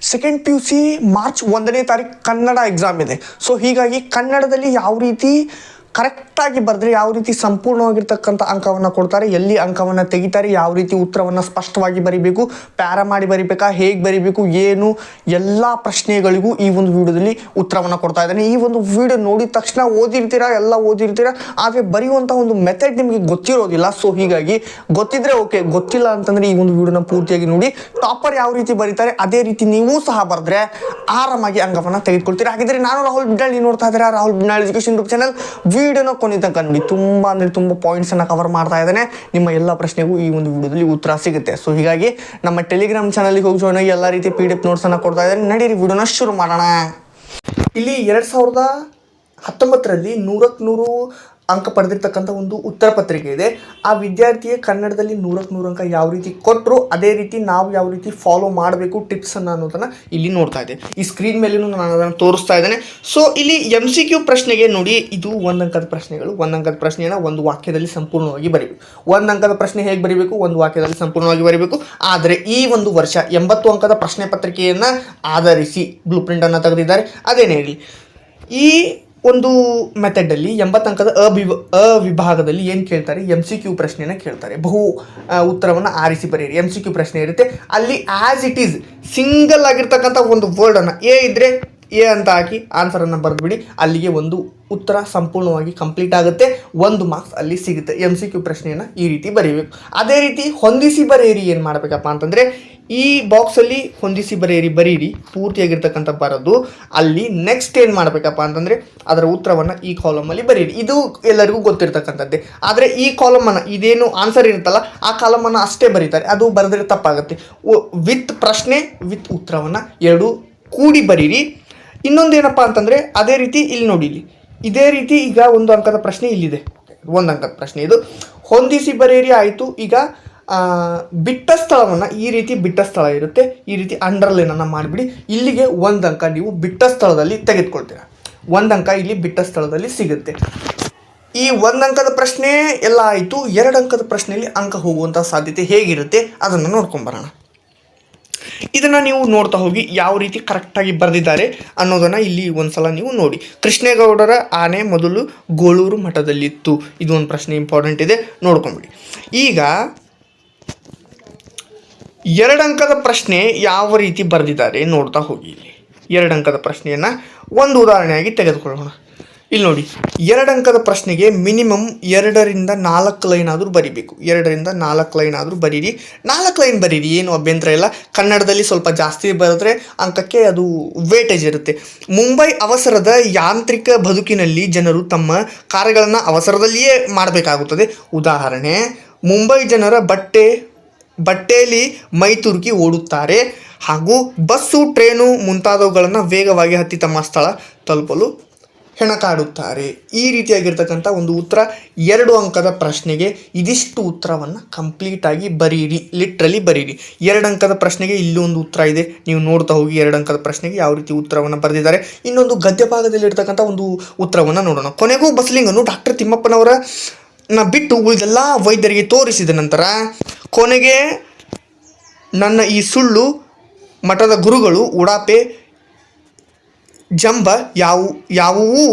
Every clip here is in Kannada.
Second P U C March ಒಂದನೇ ತಾರೀಕು ಕನ್ನಡ ಎಕ್ಸಾಮ್ ಇದೆ. ಸೊ ಹೀಗಾಗಿ ಕನ್ನಡದಲ್ಲಿ ಯಾವ ರೀತಿ ಕರೆಕ್ಟಾಗಿ ಬರೆದ್ರೆ ಯಾವ ರೀತಿ ಸಂಪೂರ್ಣವಾಗಿರ್ತಕ್ಕಂಥ ಅಂಕವನ್ನು ಕೊಡ್ತಾರೆ, ಎಲ್ಲಿ ಅಂಕವನ್ನು ತೆಗಿತಾರೆ, ಯಾವ ರೀತಿ ಉತ್ತರವನ್ನು ಸ್ಪಷ್ಟವಾಗಿ ಬರಿಬೇಕು, ಪ್ಯಾರ ಮಾಡಿ ಬರಿಬೇಕಾ, ಹೇಗೆ ಬರಿಬೇಕು, ಏನು, ಎಲ್ಲ ಪ್ರಶ್ನೆಗಳಿಗೂ ಈ ಒಂದು ವಿಡಿಯೋದಲ್ಲಿ ಉತ್ತರವನ್ನು ಕೊಡ್ತಾ ಇದ್ದಾನೆ. ಈ ಒಂದು ವಿಡಿಯೋ ನೋಡಿದ ತಕ್ಷಣ ಓದಿರ್ತೀರಾ, ಎಲ್ಲ ಓದಿರ್ತೀರಾ, ಆದರೆ ಬರೆಯುವಂಥ ಒಂದು ಮೆಥಡ್ ನಿಮಗೆ ಗೊತ್ತಿರೋದಿಲ್ಲ. ಸೊ ಹೀಗಾಗಿ ಗೊತ್ತಿದ್ರೆ ಓಕೆ ಗೊತ್ತಿಲ್ಲ ಅಂತಂದರೆ ಈ ಒಂದು ವಿಡಿಯೋನ ಪೂರ್ತಿಯಾಗಿ ನೋಡಿ ಟಾಪರ್ ಯಾವ ರೀತಿ ಬರೀತಾರೆ, ಅದೇ ರೀತಿ ನೀವು ಸಹ ಬರೆದ್ರೆ ಆರಾಮಾಗಿ ಅಂಗವನ್ನು ತೆಗೆದುಕೊಳ್ತೀರಾ. ಹಾಗಿದ್ರೆ ನಾನು ರಾಹುಲ್ ಬಿಡ್ನಾಳ್ ನೀವು ನೋಡ್ತಾ ಇದ್ದೀರಾ, Rahul Bidnal education YouTube channel ವಿಡಿಯೋನ ಕೊನೆ ತನಕ ನೋಡಿ, ತುಂಬ ಅಂದರೆ ತುಂಬ ಪಾಯಿಂಟ್ಸನ್ನು ಕವರ್ ಮಾಡ್ತಾ ಇದ್ದಾನೆ. ನಿಮ್ಮ ಎಲ್ಲ ಪ್ರಶ್ನೆಗೂ ಈ ಒಂದು ವಿಡಿಯೋದಲ್ಲಿ ಉತ್ತರ ಸಿಗುತ್ತೆ. ಸೊ ಹೀಗಾಗಿ ನಮ್ಮ ಟೆಲಿಗ್ರಾಮ್ ಚಾನಲ್ಗೆ ಹೋಗಿ ಜಾಯ್ನ್ ಆಗಿ ಎಲ್ಲ ರೀತಿ ಪಿ ಡಿ ಎಫ್ ನೋಟ್ಸನ್ನು ಕೊಡ್ತಾ ಇದ್ದಾನೆ. ನಡೀರಿ, ವಿಡಿಯೋನ ಶುರು ಮಾಡೋಣ. ಇಲ್ಲಿ ಎರಡು ಸಾವಿರದ ಹತ್ತೊಂಬತ್ತರಲ್ಲಿ ನೂರಕ್ಕೆ ನೂರು ಅಂಕ ಪಡೆದಿರ್ತಕ್ಕಂಥ ಒಂದು ಉತ್ತರ ಪತ್ರಿಕೆ ಇದೆ. ಆ ವಿದ್ಯಾರ್ಥಿಯೇ ಕನ್ನಡದಲ್ಲಿ ನೂರಕ್ಕೆ ನೂರು ಅಂಕ ಯಾವ ರೀತಿ ಕೊಟ್ಟರು ಅದೇ ರೀತಿ ನಾವು ಯಾವ ರೀತಿ ಫಾಲೋ ಮಾಡಬೇಕು ಟಿಪ್ಸನ್ನು ಅನ್ನೋದನ್ನು ಇಲ್ಲಿ ನೋಡ್ತಾ ಇದೆ. ಈ ಸ್ಕ್ರೀನ್ ಮೇಲೂ ನಾನು ಅದನ್ನು ತೋರಿಸ್ತಾ ಇದ್ದೇನೆ. ಸೊ ಇಲ್ಲಿ ಎಂ ಸಿ ಕ್ಯೂ ಪ್ರಶ್ನೆಗೆ ನೋಡಿ, ಇದು ಒಂದು ಅಂಕದ ಪ್ರಶ್ನೆಗಳು. ಒಂದು ಅಂಕದ ಪ್ರಶ್ನೆಯನ್ನು ಒಂದು ವಾಕ್ಯದಲ್ಲಿ ಸಂಪೂರ್ಣವಾಗಿ ಬರೀಬೇಕು. ಒಂದು ಅಂಕದ ಪ್ರಶ್ನೆ ಹೇಗೆ ಬರೀಬೇಕು? ಒಂದು ವಾಕ್ಯದಲ್ಲಿ ಸಂಪೂರ್ಣವಾಗಿ ಬರೀಬೇಕು. ಆದರೆ ಈ ಒಂದು ವರ್ಷ ಎಂಬತ್ತು ಅಂಕದ ಪ್ರಶ್ನೆ ಪತ್ರಿಕೆಯನ್ನು ಆಧರಿಸಿ ಬ್ಲೂ ಪ್ರಿಂಟನ್ನು ತೆಗೆದಿದ್ದಾರೆ. ಅದೇನೇ ಇರಲಿ. ಈ ಒಂದು ಮೆಥಡಲ್ಲಿ ಎಂಬತ್ತು ಅಂಕದ ಅವಿಭ ಅವಿಭಾಗದಲ್ಲಿ ಏನು ಕೇಳ್ತಾರೆ? ಎಂ ಸಿ ಕ್ಯೂ ಪ್ರಶ್ನೆನ ಕೇಳ್ತಾರೆ. ಬಹು ಉತ್ತರವನ್ನು ಆರಿಸಿ ಬರೆಯಿರಿ. ಎಂ ಸಿ ಕ್ಯೂ ಪ್ರಶ್ನೆ ಇರುತ್ತೆ. ಅಲ್ಲಿ ಆ್ಯಸ್ ಇಟ್ ಈಸ್ ಸಿಂಗಲ್ ಆಗಿರ್ತಕ್ಕಂಥ ಒಂದು ವರ್ಡನ್ನು ಎ ಇದ್ದರೆ ಎ ಅಂತ ಹಾಕಿ ಆನ್ಸರನ್ನು ಬರೆದ್ಬಿಡಿ. ಅಲ್ಲಿಗೆ ಒಂದು ಉತ್ತರ ಸಂಪೂರ್ಣವಾಗಿ ಕಂಪ್ಲೀಟ್ ಆಗುತ್ತೆ. ಒಂದು ಮಾರ್ಕ್ಸ್ ಅಲ್ಲಿ ಸಿಗುತ್ತೆ. ಎಂ ಸಿ ಕ್ಯೂ ಪ್ರಶ್ನೆಯನ್ನು ಈ ರೀತಿ ಬರೀಬೇಕು. ಅದೇ ರೀತಿ ಹೊಂದಿಸಿ ಬರೆಯಿರಿ. ಏನು ಮಾಡಬೇಕಪ್ಪ ಅಂತಂದರೆ ಈ ಬಾಕ್ಸಲ್ಲಿ ಹೊಂದಿಸಿ ಬರೆಯಿರಿ, ಬರೀರಿ. ಪೂರ್ತಿಯಾಗಿರ್ತಕ್ಕಂಥ ಬರೋದು ಅಲ್ಲಿ ನೆಕ್ಸ್ಟ್ ಏನು ಮಾಡಬೇಕಪ್ಪ ಅಂತಂದರೆ ಅದರ ಉತ್ತರವನ್ನು ಈ ಕಾಲಮಲ್ಲಿ ಬರೀರಿ. ಇದು ಎಲ್ಲರಿಗೂ ಗೊತ್ತಿರ್ತಕ್ಕಂಥದ್ದೇ. ಆದರೆ ಈ ಕಾಲಮನ್ನು ಇದೇನು ಆನ್ಸರ್ ಇರುತ್ತಲ್ಲ, ಆ ಕಾಲಮನ್ನು ಅಷ್ಟೇ ಬರೀತಾರೆ. ಅದು ಬರೆದ್ರೆ ತಪ್ಪಾಗುತ್ತೆ. ವಿತ್ ಪ್ರಶ್ನೆ, ವಿತ್ ಉತ್ತರವನ್ನು ಎರಡು ಕೂಡಿ ಬರೀರಿ. ಇನ್ನೊಂದೇನಪ್ಪ ಅಂತಂದರೆ, ಅದೇ ರೀತಿ ಇಲ್ಲಿ ನೋಡಿ ಇಲ್ಲಿ ಇದೇ ರೀತಿ ಈಗ ಒಂದು ಅಂಕದ ಪ್ರಶ್ನೆ ಇಲ್ಲಿದೆ. ಒಂದು ಅಂಕದ ಪ್ರಶ್ನೆ ಇದು. ಹೊಂದಿಸಿ ಬರೆಯಿರಿ ಆಯಿತು. ಈಗ ಬಿಟ್ಟ ಸ್ಥಳವನ್ನು ಈ ರೀತಿ ಬಿಟ್ಟ ಸ್ಥಳ ಇರುತ್ತೆ. ಈ ರೀತಿ ಅಂಡರ್ಲೈನನ್ನು ಮಾಡಿಬಿಡಿ. ಇಲ್ಲಿಗೆ ಒಂದು ಅಂಕ ನೀವು ಬಿಟ್ಟ ಸ್ಥಳದಲ್ಲಿ ತೆಗೆದುಕೊಳ್ತೀರ. ಒಂದು ಅಂಕ ಇಲ್ಲಿ ಬಿಟ್ಟ ಸ್ಥಳದಲ್ಲಿ ಸಿಗುತ್ತೆ. ಈ ಒಂದು ಅಂಕದ ಪ್ರಶ್ನೆ ಎಲ್ಲ ಆಯಿತು. ಎರಡು ಅಂಕದ ಪ್ರಶ್ನೆಯಲ್ಲಿ ಅಂಕ ಹೋಗುವಂಥ ಸಾಧ್ಯತೆ ಹೇಗಿರುತ್ತೆ ಅದನ್ನು ನೋಡ್ಕೊಂಬರೋಣ ಇದನ್ನು ನೀವು ನೋಡ್ತಾ ಹೋಗಿ ಯಾವ ರೀತಿ ಕರೆಕ್ಟಾಗಿ ಬರೆದಿದ್ದಾರೆ ಅನ್ನೋದನ್ನು ಇಲ್ಲಿ ಒಂದ್ಸಲ ನೀವು ನೋಡಿ. ಕೃಷ್ಣೇಗೌಡರ ಆನೆ ಮೊದಲು ಗೋಳೂರು ಮಠದಲ್ಲಿತ್ತು. ಇದು ಒಂದು ಪ್ರಶ್ನೆ ಇಂಪಾರ್ಟೆಂಟ್ ಇದೆ. ನೋಡ್ಕೊಂಬಿಡಿ ಈಗ ಎರಡು ಅಂಕದ ಪ್ರಶ್ನೆ ಯಾವ ರೀತಿ ಬರೆದಿದ್ದಾರೆ ನೋಡ್ತಾ ಹೋಗಿ. ಇಲ್ಲಿ ಅಂಕದ ಪ್ರಶ್ನೆಯನ್ನು ಒಂದು ಉದಾಹರಣೆಯಾಗಿ ತೆಗೆದುಕೊಳ್ಳೋಣ. ಇಲ್ಲಿ ನೋಡಿ ಎರಡು ಅಂಕದ ಪ್ರಶ್ನೆಗೆ ಮಿನಿಮಮ್ ಎರಡರಿಂದ ನಾಲ್ಕು ಲೈನ್ ಆದರೂ ಬರಿಬೇಕು. ಎರಡರಿಂದ ನಾಲ್ಕು ಲೈನ್ ಆದರೂ ಬರೀರಿ. ನಾಲ್ಕು ಲೈನ್ ಬರೀರಿ, ಏನು ಅಭ್ಯಂತರ ಇಲ್ಲ. ಕನ್ನಡದಲ್ಲಿ ಸ್ವಲ್ಪ ಜಾಸ್ತಿ ಬರೆದ್ರೆ ಅಂಕಕ್ಕೆ ಅದು ವೇಟೇಜ್ ಇರುತ್ತೆ. ಮುಂಬೈ ಅವಸರದ ಯಾಂತ್ರಿಕ ಬದುಕಿನಲ್ಲಿ ಜನರು ತಮ್ಮ ಕಾರ್ಯಗಳನ್ನು ಅವಸರದಲ್ಲಿಯೇ ಮಾಡಬೇಕಾಗುತ್ತದೆ. ಉದಾಹರಣೆ ಮುಂಬೈ ಜನರ ಬಟ್ಟೆ ಬಟ್ಟೆಯಲ್ಲಿ ಮೈ ತುರುಕಿ ಓಡುತ್ತಾರೆ. ಹಾಗೂ ಬಸ್ಸು, ಟ್ರೇನು ಮುಂತಾದವುಗಳನ್ನು ವೇಗವಾಗಿ ಹತ್ತಿ ತಮ್ಮ ಸ್ಥಳ ತಲುಪಲು ಹೆಣಕಾಡುತ್ತಾರೆ. ಈ ರೀತಿಯಾಗಿರ್ತಕ್ಕಂಥ ಒಂದು ಉತ್ತರ ಎರಡು ಅಂಕದ ಪ್ರಶ್ನೆಗೆ ಇದಿಷ್ಟು ಉತ್ತರವನ್ನು ಕಂಪ್ಲೀಟಾಗಿ ಬರೀರಿ, ಲಿಟ್ರಲಿ ಬರೀರಿ. ಎರಡು ಅಂಕದ ಪ್ರಶ್ನೆಗೆ ಇಲ್ಲಿ ಒಂದು ಉತ್ತರ ಇದೆ. ನೀವು ನೋಡ್ತಾ ಹೋಗಿ ಎರಡು ಅಂಕದ ಪ್ರಶ್ನೆಗೆ ಯಾವ ರೀತಿ ಉತ್ತರವನ್ನು ಬರೆದಿದ್ದಾರೆ. ಇನ್ನೊಂದು ಗದ್ಯ ಭಾಗದಲ್ಲಿರ್ತಕ್ಕಂಥ ಒಂದು ಉತ್ತರವನ್ನು ನೋಡೋಣ. ಕೊನೆಗೂ ಬಸ್ಲಿಂಗನ್ನು ಡಾಕ್ಟರ್ ತಿಮ್ಮಪ್ಪನವರ ನ ಬಿಟ್ಟು ಉಳಿದೆಲ್ಲ ವೈದ್ಯರಿಗೆ ತೋರಿಸಿದ ನಂತರ ಕೊನೆಗೆ ನನ್ನ ಈ ಸುಳ್ಳು ಮಠದ ಗುರುಗಳು ಉಡಾಪೆ, ಜಂಬ ಯಾವ, ಯಾವುವೂ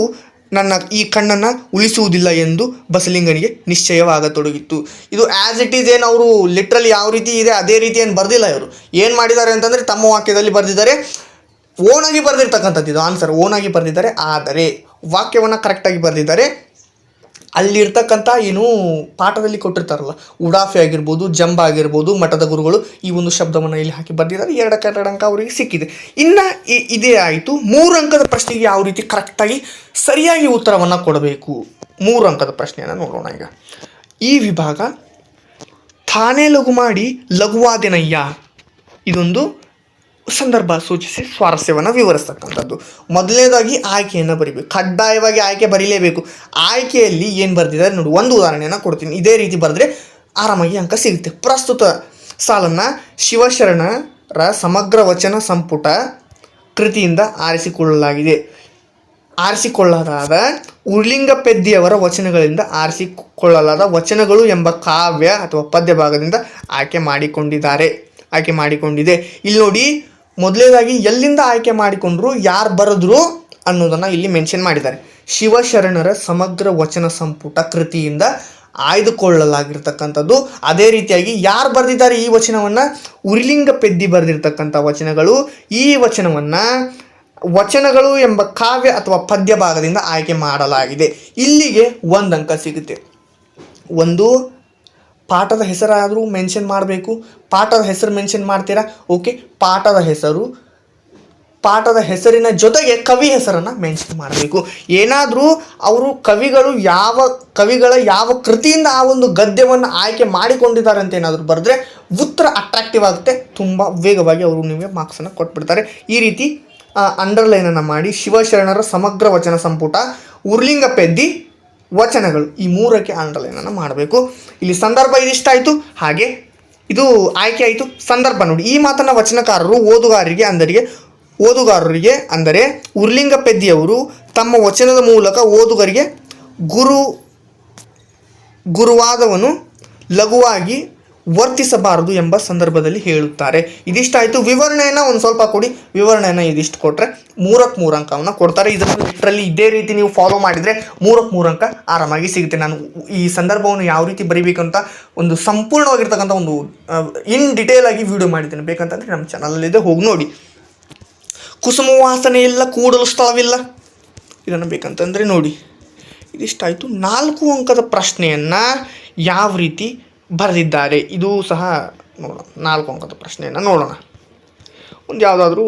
ನನ್ನ ಈ ಕಣ್ಣನ್ನು ಉಳಿಸುವುದಿಲ್ಲ ಎಂದು ಬಸಲಿಂಗನಿಗೆ ನಿಶ್ಚಯವಾಗತೊಡಗಿತ್ತು. ಇದು ಆ್ಯಸ್ ಇಟ್ ಈಸ್ ಏನು ಅವರು ಲಿಟ್ರಲಿ ಯಾವ ರೀತಿ ಇದೆ, ಅದೇ ರೀತಿ ಏನು ಬರೆದಿಲ್ಲ ಇವರು. ಏನು ಮಾಡಿದ್ದಾರೆ ಅಂತಂದರೆ ತಮ್ಮ ವಾಕ್ಯದಲ್ಲಿ ಬರೆದಿದ್ದಾರೆ. ಓನಾಗಿ ಬರೆದಿರ್ತಕ್ಕಂಥದ್ದು ಇದು ಆನ್ಸರ್ ಓನಾಗಿ ಬರೆದಿದ್ದಾರೆ, ಆದರೆ ವಾಕ್ಯವನ್ನು ಕರೆಕ್ಟಾಗಿ ಬರೆದಿದ್ದಾರೆ. ಅಲ್ಲಿರ್ತಕ್ಕಂಥ ಏನು ಪಾಠದಲ್ಲಿ ಕೊಟ್ಟಿರ್ತಾರಲ್ಲ, ಉಡಾಫೆ ಆಗಿರ್ಬೋದು, ಜಂಬ ಆಗಿರ್ಬೋದು, ಮಠದ ಗುರುಗಳು ಈ ಒಂದು ಶಬ್ದವನ್ನು ಇಲ್ಲಿ ಹಾಕಿ ಬಂದಿದ್ದಾರೆ ಎರಡು ಕನ್ನಡ ಅಂಕ ಅವರಿಗೆ ಸಿಕ್ಕಿದೆ. ಇನ್ನು ಇದೇ ಆಯಿತು. ಮೂರು ಅಂಕದ ಪ್ರಶ್ನೆಗೆ ಯಾವ ರೀತಿ ಕರೆಕ್ಟಾಗಿ ಸರಿಯಾಗಿ ಉತ್ತರವನ್ನು ಕೊಡಬೇಕು? ಮೂರು ಅಂಕದ ಪ್ರಶ್ನೆಯನ್ನು ನೋಡೋಣ ಈಗ. ಈ ವಿಭಾಗ ತಾನೇ ಲಘು ಮಾಡಿ ಲಘುವಾದೆನಯ್ಯ. ಇದೊಂದು ಸಂದರ್ಭ ಸೂಚಿಸಿ ಸ್ವಾರಸ್ಯವನ್ನು ವಿವರಿಸ್ತಕ್ಕಂಥದ್ದು. ಮೊದಲನೇದಾಗಿ ಆಯ್ಕೆಯನ್ನು ಬರಿಬೇಕು. ಕಡ್ಡಾಯವಾಗಿ ಆಯ್ಕೆ ಬರೀಲೇಬೇಕು. ಆಯ್ಕೆಯಲ್ಲಿ ಏನು ಬರೆದಿದ್ದಾರೆ ನೋಡಿ, ಒಂದು ಉದಾಹರಣೆಯನ್ನು ಕೊಡ್ತೀನಿ. ಇದೇ ರೀತಿ ಬರೆದ್ರೆ ಆರಾಮಾಗಿ ಅಂಕ ಸಿಗುತ್ತೆ. ಪ್ರಸ್ತುತ ಸಾಲನ್ನು ಶಿವಶರಣರ ಸಮಗ್ರ ವಚನ ಸಂಪುಟ ಕೃತಿಯಿಂದ ಆರಿಸಿಕೊಳ್ಳಲಾಗಿದೆ. ಆರಿಸಿಕೊಳ್ಳಲಾದ ಉರ್ಲಿಂಗ ಪೆದ್ದಿಯವರ ವಚನಗಳಿಂದ ಆರಿಸಿಕೊಳ್ಳಲಾದ ವಚನಗಳು ಎಂಬ ಕಾವ್ಯ ಅಥವಾ ಪದ್ಯ ಭಾಗದಿಂದ ಆಯ್ಕೆ ಮಾಡಿಕೊಂಡಿದ್ದಾರೆ. ಆಯ್ಕೆ ಮಾಡಿಕೊಂಡಿದೆ. ಇಲ್ಲಿ ನೋಡಿ ಮೊದಲನೇದಾಗಿ ಎಲ್ಲಿಂದ ಆಯ್ಕೆ ಮಾಡಿಕೊಂಡ್ರು, ಯಾರು ಬರೆದ್ರು ಅನ್ನೋದನ್ನು ಇಲ್ಲಿ ಮೆನ್ಷನ್ ಮಾಡಿದ್ದಾರೆ. ಶಿವಶರಣರ ಸಮಗ್ರ ವಚನ ಸಂಪುಟ ಕೃತಿಯಿಂದ ಆಯ್ದುಕೊಳ್ಳಲಾಗಿರ್ತಕ್ಕಂಥದ್ದು. ಅದೇ ರೀತಿಯಾಗಿ ಯಾರು ಬರೆದಿದ್ದಾರೆ ಈ ವಚನವನ್ನು? ಉರಿಲಿಂಗ ಪೆದ್ದಿ ಬರೆದಿರ್ತಕ್ಕಂಥ ವಚನಗಳು. ಈ ವಚನವನ್ನು ವಚನಗಳು ಎಂಬ ಕಾವ್ಯ ಅಥವಾ ಪದ್ಯ ಭಾಗದಿಂದ ಆಯ್ಕೆ ಮಾಡಲಾಗಿದೆ. ಇಲ್ಲಿಗೆ ಒಂದು ಅಂಕ ಸಿಗುತ್ತೆ. ಒಂದು ಪಾಠದ ಹೆಸರಾದರೂ ಮೆನ್ಷನ್ ಮಾಡಬೇಕು. ಪಾಠದ ಹೆಸರು ಮೆನ್ಷನ್ ಮಾಡ್ತೀರಾ? ಓಕೆ ಪಾಠದ ಹೆಸರು. ಪಾಠದ ಹೆಸರಿನ ಜೊತೆಗೆ ಕವಿ ಹೆಸರನ್ನು ಮೆನ್ಷನ್ ಮಾಡಬೇಕು. ಏನಾದರೂ ಅವರು ಕವಿಗಳು ಯಾವ, ಕವಿಗಳ ಯಾವ ಕೃತಿಯಿಂದ ಆ ಒಂದು ಗದ್ಯವನ್ನು ಆಯ್ಕೆ ಮಾಡಿಕೊಂಡಿದ್ದಾರೆ ಅಂತ ಏನಾದರೂ ಬರೆದ್ರೆ ಉತ್ತರ ಅಟ್ರಾಕ್ಟಿವ್ ಆಗುತ್ತೆ. ತುಂಬ ವೇಗವಾಗಿ ಅವರು ನಿಮಗೆ ಮಾರ್ಕ್ಸನ್ನು ಕೊಟ್ಬಿಡ್ತಾರೆ. ಈ ರೀತಿ ಅಂಡರ್ಲೈನನ್ನು ಮಾಡಿ ಶಿವಶರಣರ ಸಮಗ್ರ ವಚನ ಸಂಪುಟ ಉರ್ಲಿಂಗ ಪೆದ್ದಿ ವಚನಗಳು ಈ ಮೂರಕ್ಕೆ ಅಂಡರ್ಲೈನನ್ನು ಮಾಡಬೇಕು. ಇಲ್ಲಿ ಸಂದರ್ಭ ಇದಿಷ್ಟಾಯಿತು ಹಾಗೆ ಇದು ಆಯ್ಕೆ ಆಯಿತು. ಸಂದರ್ಭ ನೋಡಿ. ಈ ಮಾತನ್ನು ವಚನಕಾರರು, ಓದುಗಾರರಿಗೆ ಅಂದರಿಗೆ, ಓದುಗಾರರಿಗೆ ಅಂದರೆ ಉರ್ಲಿಂಗ ಪೆದ್ದಿಯವರು ತಮ್ಮ ವಚನದ ಮೂಲಕ ಓದುಗರಿಗೆ ಗುರು, ಗುರುವಾದವನು ಲಘುವಾಗಿ ವರ್ತಿಸಬಾರದು ಎಂಬ ಸಂದರ್ಭದಲ್ಲಿ ಹೇಳುತ್ತಾರೆ. ಇದಿಷ್ಟಾಯಿತು, ವಿವರಣೆಯನ್ನು ಒಂದು ಸ್ವಲ್ಪ ಕೊಡಿ. ವಿವರಣೆಯನ್ನು ಇದಿಷ್ಟು ಕೊಟ್ಟರೆ ಮೂರಕ್ಕೆ ಮೂರು ಅಂಕವನ್ನು ಕೊಡ್ತಾರೆ. ಇದನ್ನು ಲಿಟ್ರಲ್ಲಿ ಇದೇ ರೀತಿ ನೀವು ಫಾಲೋ ಮಾಡಿದರೆ ಮೂರಕ್ಕೆ ಮೂರು ಅಂಕ ಆರಾಮಾಗಿ ಸಿಗುತ್ತೆ. ನಾನು ಈ ಸಂದರ್ಭವನ್ನು ಯಾವ ರೀತಿ ಬರಿಬೇಕು ಅಂತ ಒಂದು ಸಂಪೂರ್ಣವಾಗಿರ್ತಕ್ಕಂಥ ಒಂದು ಇನ್ ಡಿಟೇಲ್ ಆಗಿ ವಿಡಿಯೋ ಮಾಡಿದ್ದೇನೆ. ಬೇಕಂತಂದರೆ ನಮ್ಮ ಚಾನಲಲ್ಲಿದೆ ಹೋಗಿ ನೋಡಿ. ಕುಸುಮ ವಾಸನೆ ಇಲ್ಲ, ಕೂಡಲು ಸ್ಥಳವಿಲ್ಲ. ಇದನ್ನು ಬೇಕಂತಂದರೆ ನೋಡಿ. ಇದಿಷ್ಟಾಯಿತು. ನಾಲ್ಕು ಅಂಕದ ಪ್ರಶ್ನೆಯನ್ನು ಯಾವ ರೀತಿ ಬರೆದಿದ್ದಾರೆ. ಇದು ಸಹ ನೋಡೋಣ. ನಾಲ್ಕು ಅಂಕದ ಪ್ರಶ್ನೆಯನ್ನು ನೋಡೋಣ. ಒಂದು ಯಾವುದಾದ್ರೂ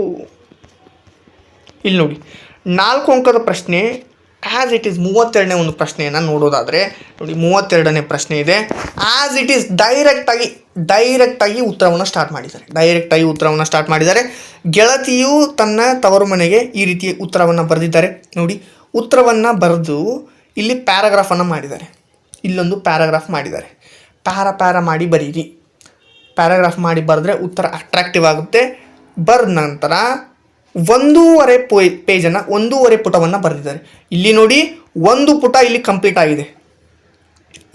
ಇಲ್ಲಿ ನೋಡಿ ನಾಲ್ಕು ಅಂಕದ ಪ್ರಶ್ನೆ ಆ್ಯಸ್ ಇಟ್ ಈಸ್ ಮೂವತ್ತೆರಡನೇ ಒಂದು ಪ್ರಶ್ನೆಯನ್ನು ನೋಡೋದಾದರೆ, ನೋಡಿ ಮೂವತ್ತೆರಡನೇ ಪ್ರಶ್ನೆ ಇದೆ. ಆ್ಯಸ್ ಇಟ್ ಈಸ್ ಡೈರೆಕ್ಟಾಗಿ ಡೈರೆಕ್ಟಾಗಿ ಉತ್ತರವನ್ನು ಸ್ಟಾರ್ಟ್ ಮಾಡಿದ್ದಾರೆ. ಡೈರೆಕ್ಟಾಗಿ ಉತ್ತರವನ್ನು ಸ್ಟಾರ್ಟ್ ಮಾಡಿದ್ದಾರೆ. ಗೆಳತಿಯು ತನ್ನ ತವರು ಮನೆಗೆ ಈ ರೀತಿ ಉತ್ತರವನ್ನು ಬರೆದಿದ್ದಾರೆ. ನೋಡಿ, ಉತ್ತರವನ್ನು ಬರೆದು ಇಲ್ಲಿ ಪ್ಯಾರಾಗ್ರಾಫನ್ನು ಮಾಡಿದ್ದಾರೆ. ಇಲ್ಲೊಂದು ಪ್ಯಾರಾಗ್ರಾಫ್ ಮಾಡಿದ್ದಾರೆ. ಪ್ಯಾರ ಪ್ಯಾರ ಮಾಡಿ ಬರೀರಿ. ಪ್ಯಾರಾಗ್ರಾಫ್ ಮಾಡಿ ಬರೆದ್ರೆ ಉತ್ತರ ಅಟ್ರಾಕ್ಟಿವ್ ಆಗುತ್ತೆ. ಬರೆದ ನಂತರ ಒಂದೂವರೆ ಪೋಯ್, ಪೇಜನ್ನು, ಒಂದೂವರೆ ಪುಟವನ್ನು ಬರೆದಿದ್ದಾರೆ. ಇಲ್ಲಿ ನೋಡಿ, ಒಂದು ಪುಟ ಇಲ್ಲಿ ಕಂಪ್ಲೀಟ್ ಆಗಿದೆ.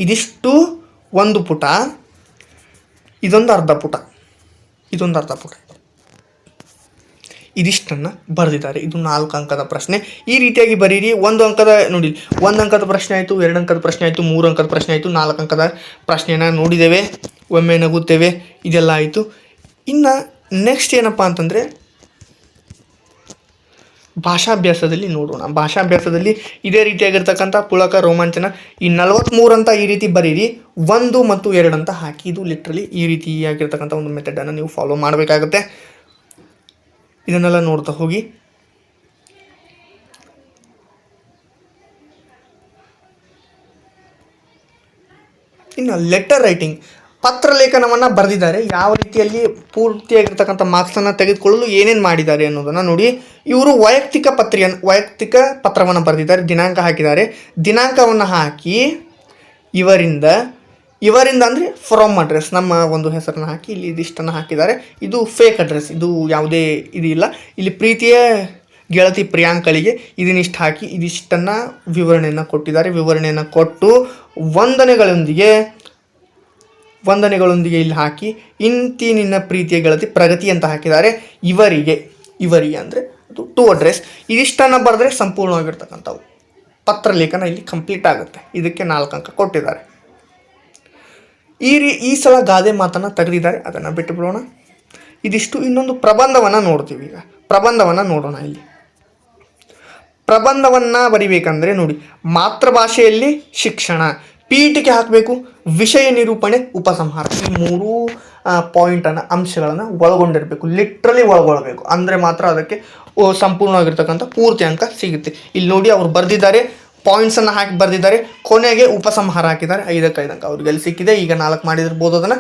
ಇದಿಷ್ಟು ಒಂದು ಪುಟ. ಇದೊಂದು ಅರ್ಧ ಪುಟ. ಇದೊಂದು ಅರ್ಧ ಪುಟ. ಇದಿಷ್ಟನ್ನು ಬರೆದಿದ್ದಾರೆ. ಇದು ನಾಲ್ಕು ಅಂಕದ ಪ್ರಶ್ನೆ. ಈ ರೀತಿಯಾಗಿ ಬರೀರಿ. ಒಂದು ಅಂಕದ ನೋಡಿ, ಒಂದು ಅಂಕದ ಪ್ರಶ್ನೆ ಆಯಿತು, ಎರಡು ಅಂಕದ ಪ್ರಶ್ನೆ ಆಯಿತು, ಮೂರು ಅಂಕದ ಪ್ರಶ್ನೆ ಆಯಿತು, ನಾಲ್ಕು ಅಂಕದ ಪ್ರಶ್ನೆಯನ್ನು ನೋಡಿದ್ದೇವೆ, ಒಮ್ಮೆ ನಗುತ್ತೇವೆ, ಇದೆಲ್ಲ ಆಯಿತು. ಇನ್ನು ನೆಕ್ಸ್ಟ್ ಏನಪ್ಪ ಅಂತಂದರೆ, ಭಾಷಾಭ್ಯಾಸದಲ್ಲಿ ನೋಡೋಣ. ಭಾಷಾಭ್ಯಾಸದಲ್ಲಿ ಇದೇ ರೀತಿಯಾಗಿರ್ತಕ್ಕಂಥ ಪುಳಕ ರೋಮಾಂಚನ ಈ ನಲವತ್ತ್ಮೂರು ಅಂತ ಈ ರೀತಿ ಬರೀರಿ. ಒಂದು ಮತ್ತು ಎರಡು ಅಂತ ಹಾಕಿ, ಇದು ಲಿಟ್ರಲಿ ಈ ರೀತಿಯಾಗಿರ್ತಕ್ಕಂಥ ಒಂದು ಮೆಥಡನ್ನು ನೀವು ಫಾಲೋ ಮಾಡಬೇಕಾಗುತ್ತೆ. ಇದನ್ನೆಲ್ಲ ನೋಡ್ತಾ ಹೋಗಿ. ಇನ್ನು ಲೆಟರ್ ರೈಟಿಂಗ್ ಪತ್ರ ಲೇಖನವನ್ನು ಬರೆದಿದ್ದಾರೆ. ಯಾವ ರೀತಿಯಲ್ಲಿ ಪೂರ್ತಿಯಾಗಿರ್ತಕ್ಕಂಥ ಮಾರ್ಕ್ಸನ್ನು ತೆಗೆದುಕೊಳ್ಳಲು ಏನೇನು ಮಾಡಿದ್ದಾರೆ ಅನ್ನೋದನ್ನು ನೋಡಿ. ಇವರು ವೈಯಕ್ತಿಕ ಪತ್ರಿಯನ್ನು ವೈಯಕ್ತಿಕ ಪತ್ರವನ್ನು ಬರೆದಿದ್ದಾರೆ, ದಿನಾಂಕ ಹಾಕಿದ್ದಾರೆ. ದಿನಾಂಕವನ್ನು ಹಾಕಿ ಇವರಿಂದ ಇವರಿಂದ ಅಂದರೆ ಫ್ರಮ್ ಅಡ್ರೆಸ್ ನಮ್ಮ ಒಂದು ಹೆಸರನ್ನು ಹಾಕಿ, ಇಲ್ಲಿ ಇದಿಷ್ಟನ್ನು ಹಾಕಿದ್ದಾರೆ. ಇದು ಫೇಕ್ ಅಡ್ರೆಸ್ ಇದು ಯಾವುದೇ ಇದು ಇಲ್ಲ. ಇಲ್ಲಿ ಪ್ರೀತಿಯ ಗೆಳತಿ ಪ್ರಿಯಾಂಕಳಿಗೆ ಇದನ್ನಿಷ್ಟು ಹಾಕಿ, ಇದಿಷ್ಟನ್ನು ವಿವರಣೆಯನ್ನು ಕೊಟ್ಟಿದ್ದಾರೆ. ವಿವರಣೆಯನ್ನು ಕೊಟ್ಟು ವಂದನೆಗಳೊಂದಿಗೆ ವಂದನೆಗಳೊಂದಿಗೆ ಇಲ್ಲಿ ಹಾಕಿ, ಇಂತಿ ನಿನ್ನ ಪ್ರೀತಿಯ ಗೆಳತಿ ಪ್ರಗತಿ ಅಂತ ಹಾಕಿದ್ದಾರೆ. ಇವರಿಗೆ ಇವರಿಗೆ ಅಂದರೆ ಅದು ಟು ಅಡ್ರೆಸ್ ಇದಿಷ್ಟನ್ನು ಬರೆದ್ರೆ ಸಂಪೂರ್ಣವಾಗಿರ್ತಕ್ಕಂಥವು. ಪತ್ರ ಲೇಖನ ಇಲ್ಲಿ ಕಂಪ್ಲೀಟ್ ಆಗುತ್ತೆ. ಇದಕ್ಕೆ ನಾಲ್ಕು ಅಂಕ ಕೊಟ್ಟಿದ್ದಾರೆ. ಈ ರೀ, ಈ ಸಲ ಗಾದೆ ಮಾತನ್ನು ತೆಗೆದಿದ್ದಾರೆ, ಅದನ್ನು ಬಿಟ್ಟು ಬಿಡೋಣ ಇದಿಷ್ಟು ಇನ್ನೊಂದು ಪ್ರಬಂಧವನ್ನು ನೋಡ್ತೀವಿ ಈಗ. ಪ್ರಬಂಧವನ್ನು ನೋಡೋಣ ಇಲ್ಲಿ. ಪ್ರಬಂಧವನ್ನು ಬರಿಬೇಕಂದ್ರೆ ನೋಡಿ, ಮಾತೃಭಾಷೆಯಲ್ಲಿ ಶಿಕ್ಷಣ, ಪೀಠಿಕೆ ಹಾಕಬೇಕು, ವಿಷಯ ನಿರೂಪಣೆ, ಉಪಸಂಹಾರ. ಈ ಮೂರು ಪಾಯಿಂಟನ್ನು ಅಂಶಗಳನ್ನು ಒಳಗೊಂಡಿರಬೇಕು ಲಿಟ್ರಲಿ ಒಳಗೊಳ್ಳಬೇಕು ಅಂದರೆ ಮಾತ್ರ ಅದಕ್ಕೆ ಸಂಪೂರ್ಣವಾಗಿರ್ತಕ್ಕಂಥ ಪೂರ್ತಿ ಅಂಕ ಸಿಗುತ್ತೆ. ಇಲ್ಲಿ ನೋಡಿ ಅವ್ರು ಬರೆದಿದ್ದಾರೆ ಪಾಯಿಂಟ್ಸನ್ನು ಹಾಕಿ ಬರೆದಿದ್ದಾರೆ. ಕೊನೆಗೆ ಉಪಸಂಹಾರ ಹಾಕಿದ್ದಾರೆ. ಐದಕ್ಕೆ ಐದಕ್ಕೆ ಅವ್ರಿಗೆ ಎಲ್ಲಿ ಸಿಕ್ಕಿದೆ. ಈಗ ನಾಲ್ಕು ಮಾಡಿದಿರ್ಬೋದು ಅದನ್ನು.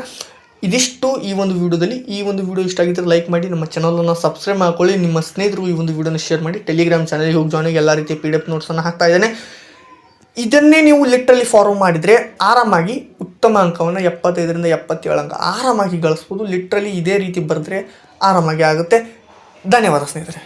ಇದಿಷ್ಟು ಈ ಒಂದು ವಿಡಿಯೋದಲ್ಲಿ. ಈ ಒಂದು ವಿಡಿಯೋ ಇಷ್ಟ ಆಗಿದ್ದರೆ ಲೈಕ್ ಮಾಡಿ, ನಮ್ಮ ಚಾನಲನ್ನು ಸಬ್ಸ್ಕ್ರೈಬ್ ಮಾಡ್ಕೊಳ್ಳಿ. ನಿಮ್ಮ ಸ್ನೇಹಿತರು ಈ ಒಂದು ವಿಡಿಯೋನ ಶೇರ್ ಮಾಡಿ. ಟೆಲಿಗ್ರಾಮ್ ಚಾನಲ್ಗೆ ಹೋಗಿ ಜಾಯ್ನಿಗೆ ಎಲ್ಲ ರೀತಿಯ ಪಿ ಡಿ ಎಫ್ ನೋಟ್ಸನ್ನು ಹಾಕ್ತಾ ಇದ್ದೇನೆ. ಇದನ್ನೇ ನೀವು ಲಿಟ್ರಲಿ ಫಾಲೋ ಮಾಡಿದರೆ ಆರಾಮಾಗಿ ಉತ್ತಮ ಅಂಕವನ್ನು ಎಪ್ಪತ್ತೈದರಿಂದ ಎಪ್ಪತ್ತೇಳು ಅಂಕ ಆರಾಮಾಗಿ ಗಳಿಸ್ಬೋದು. ಲಿಟ್ರಲಿ ಇದೇ ರೀತಿ ಬರೆದ್ರೆ ಆರಾಮಾಗಿ ಆಗುತ್ತೆ. ಧನ್ಯವಾದ ಸ್ನೇಹಿತರೆ.